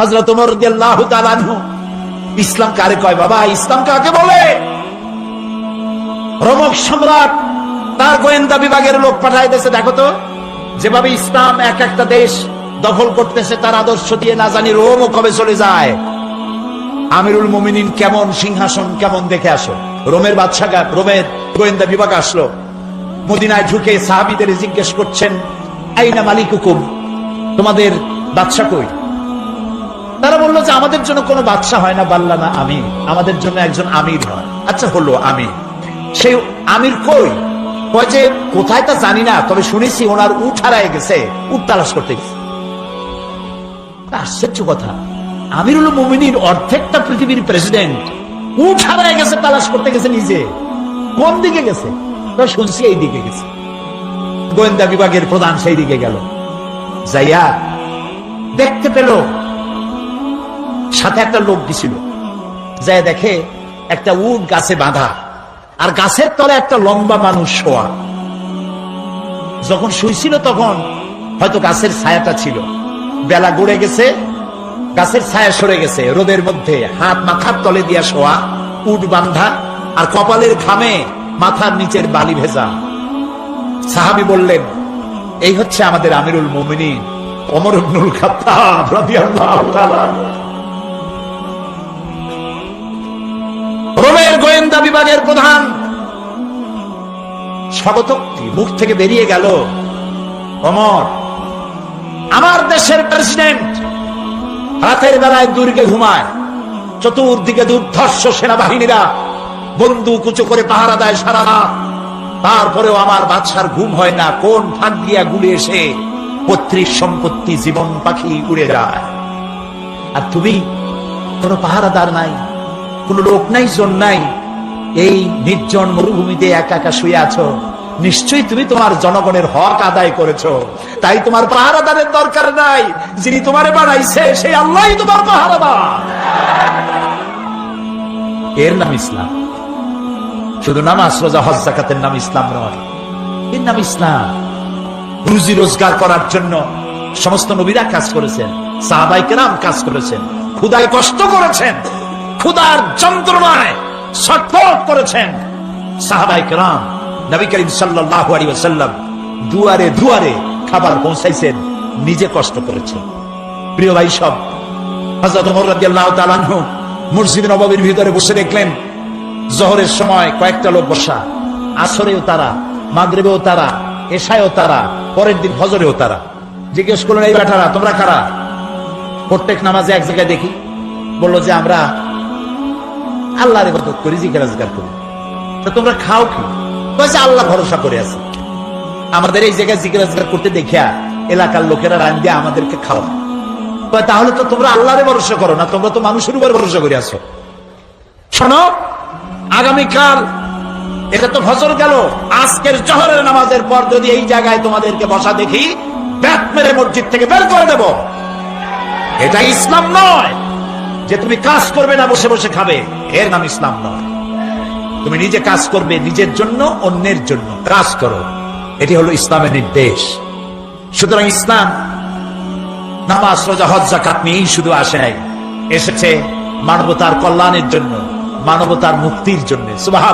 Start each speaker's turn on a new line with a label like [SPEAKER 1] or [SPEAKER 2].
[SPEAKER 1] হজরত ইসলাম কারে কয়, বাবা, ইসলাম কাকে বলে? রোমক সম্রাট তার গোয়েন্দা বিভাগের লোক পাঠায় দেশে দেখো তো, যেভাবে ইসলাম এক একটা দেশ দখল করতেছে, তার আদর্শ দিয়ে না জানি রোমও কবে চলে যায়। আমিরুল মুমিনিন কেমন, সিংহাসন কেমন দেখে আসো। রোমের বাদশাহ রোমের গোয়েন্দা বিভাগ আসলো। মদিনায় ঢুকে সাহাবিদের জিজ্ঞেস করছেন, আইনা মালিক হুকুম তোমাদের বাদশা কই? তারা বলল যে আমাদের জন্য কোনো বাদশা হয় না, বাল্লা না, আমির। আমাদের জন্য একজন আমির হয়। আচ্ছা হলো আমির। সেই আমির কই? কয় যে, কোথায় তা জানি না, তবে শুনেছি ওনার উঠ হারায় গেছে, উঠ তালাশ করতে গেছে। আশ্চর্য কথা। আমিরুল মুমিনীর অর্ধেকটা পৃথিবীর প্রেসিডেন্ট উঠ হারায় গেছে, তালাশ করতে গেছে নিজে। কোন দিকে গেছে? শুনছি এই দিকে গেছে। গোয়েন্দা বিভাগের প্রধান সেই দিকে গেল। যাইয়া দেখতে পেল সাথে একটা লোক গেছিল যাই দেখে একটা উট গাছে বাঁধা। আর গাছের তলে একটা লম্বা মানুষ শোয়া। যখন শুইছিল তখন হয়তো গাছের ছায়াটা ছিল। বেলা গড়ে গেছে, গাছের ছায়া সরে গেছে। রোদের মধ্যে হাত মাথার তলে দিয়া শোয়া, উট বান্ধা আর কপালের ঘামে মাথার নিচের বালি ভেজা। সাহাবি বললেন, এই হচ্ছে আমাদের আমিরুল মুমিনিন অমর ইবনুল গোয়েন্দা বিভাগের প্রধান। স্বগতোক্তি মুখ থেকে বেরিয়ে গেল অমর। আমার দেশের প্রেসিডেন্ট রাতের বেলায় দুর্গে ঘুমায়। চতুর্দিকে দুর্ধর্ষ সেনাবাহিনীরা বন্দুক উঁচু করে পাহারা দেয় সারা তারপরেও আমার বাদশার ঘুম হয় না, কোন ফাঁক দিয়া গুলি এসে পত্রিক সম্পত্তি জীবন পাখি উড়ে যায়। আর তুমি কোনো পাহারাদার নাই, কোন লোক নাই, জন নাই এই নির্জন মরুভূমিতে একা একা শুয়ে আছো। নিশ্চয়ই তুমি তোমার জনগণের হক আদায় করেছ। তাই তোমার পাহারাদারের দরকার নাই। যিনি তোমারে বানাইছে, সেই আল্লাহ তোমার পাহারাদার এর নাম ইসলাম। শুধু নামাজ, রোজা, হজ নাম ইসলাম নয়। এর নাম ইসলাম। রুজি রোজগার করার জন্য সমস্ত নবীরা কাজ করেছেন, সাহাবাই কেরাম কাজ করেছেন ক্ষুদায় কষ্ট করেছেন ক্ষুদার যন্ত্রণায় ছটফট করেছেন। সাহাবাই কেরাম, নবী করিম দুয়ারে দুয়ারে খাবার পৌঁছাইছেন, নিজে কষ্ট করেছেন। প্রিয় ভাই সব মসজিদ নববীর ভিতরে বসে দেখলেন, জহরের সময় কয়েকটা লোক বসা, আসরেও তারা, মাগরিবেও তারা, এশায়ও তারা, পরের দিন ফজরেও তারা। জিজ্ঞেস করলেন, এই বেটারা, তোমরা কারা? প্রত্যেক নামাজে এক জায়গায় দেখি, বলল যে, আমরা আল্লাহর ইবাদত করি জিজ্ঞাসা রোজগার করি তো তোমরা খাও কি? বলছে আল্লাহ ভরসা করে আছে। আমাদের এই জায়গায় জিজ্ঞাসা রোজগার করতে দেখিয়া এলাকার লোকেরা রান দিয়ে আমাদেরকে খাওয়া তাহলে তো তোমরা আল্লাহরে ভরসা করো না, তোমরা তো মানুষের উপর ভরসা করে আছো। শোনো, আগামীকাল এটা তো ফসল গেল। আজকের জহরের নামাজের পর যদি এই জায়গায় তোমাদেরকে বসা দেখি, ব্যাট মেরে মসজিদ থেকে বের করে দেব। এটা ইসলাম নয়। যে তুমি কাজ করবে না, বসে বসে খাবে। এর নাম ইসলাম নয়। তুমি নিজে কাজ করবে নিজের জন্য, অন্যের জন্য। কাজ করো। এটি হলো ইসলামের নির্দেশ। সুতরাং ইসলাম, নামাজ, রোজা, হজ জাকাত নিয়েই শুধু আসে নাই। এসেছে মানবতার কল্যাণের জন্য, মানবতার মুক্তির জন্য। সুবাহ